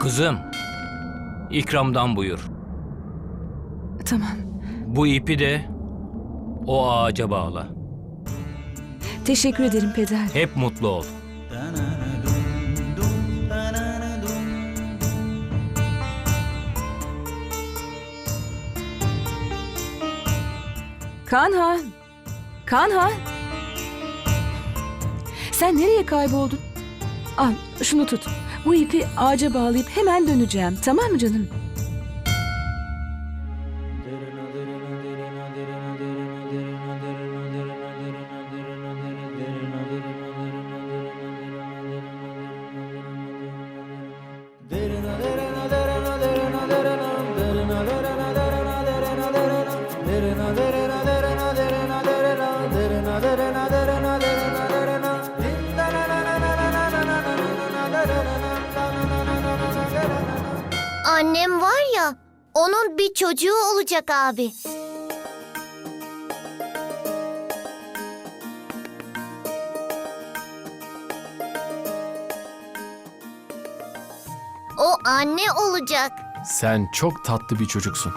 Kızım, ikramdan buyur. Tamam. Bu ipi de o ağaca bağla. Teşekkür ederim peder. Hep mutlu ol. Kanha. Kanha. Sen nereye kayboldun? Al şunu tut. Bu ipi ağaca bağlayıp hemen döneceğim. Tamam mı canım? Annem var ya, onun bir çocuğu olacak abi. O anne olacak. Sen çok tatlı bir çocuksun.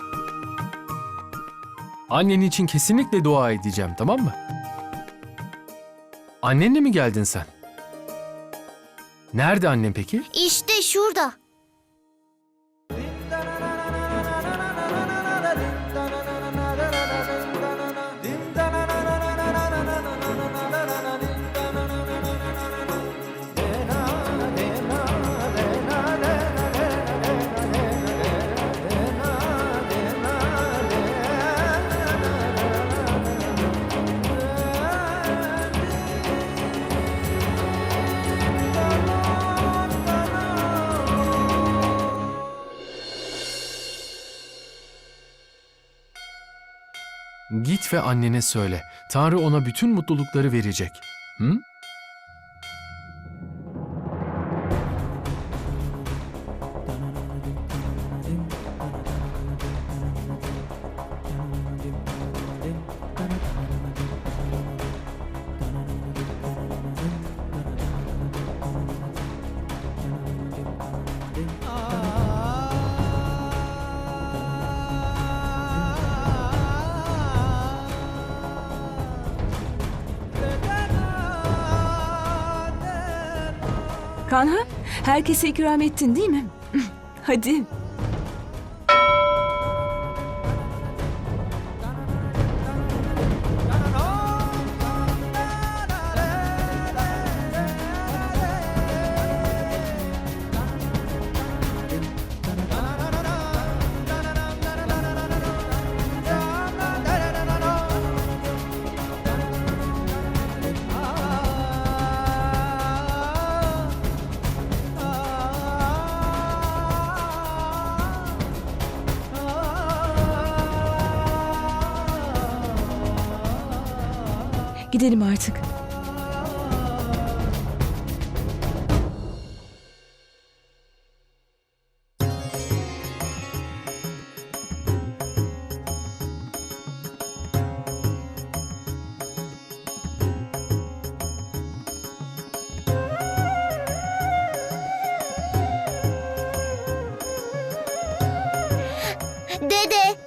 Annen için kesinlikle dua edeceğim, tamam mı? Annenle mi geldin sen? Nerede annen peki? İşte şurada. Git ve annene söyle. Tanrı ona bütün mutlulukları verecek. Hı? Kanha, herkese ikram ettin değil mi? Hadi. Gidelim artık. Dede.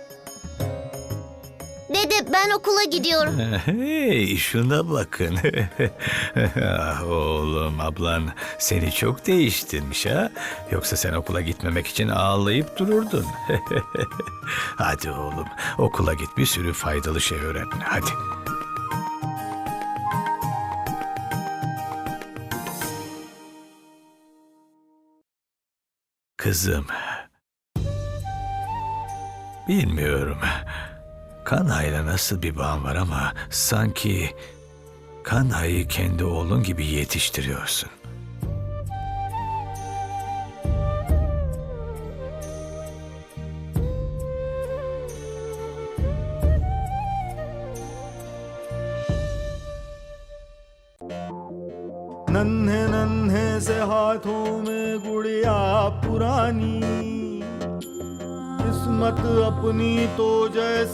Dede ben okula gidiyorum. Hey şuna bakın. ah oğlum ablan seni çok değiştirmiş ha. Yoksa sen okula gitmemek için ağlayıp dururdun. Hadi oğlum okula git bir sürü faydalı şey öğren. Hadi. Kızım. Bilmiyorum. Kanha'yla nasıl bir bağın var ama sanki Kanha'yı kendi oğlun gibi yetiştiriyorsun. नन्हे नन्हे से हाथों में गुड़िया पुरानी किस्मत अपनी तो जैसे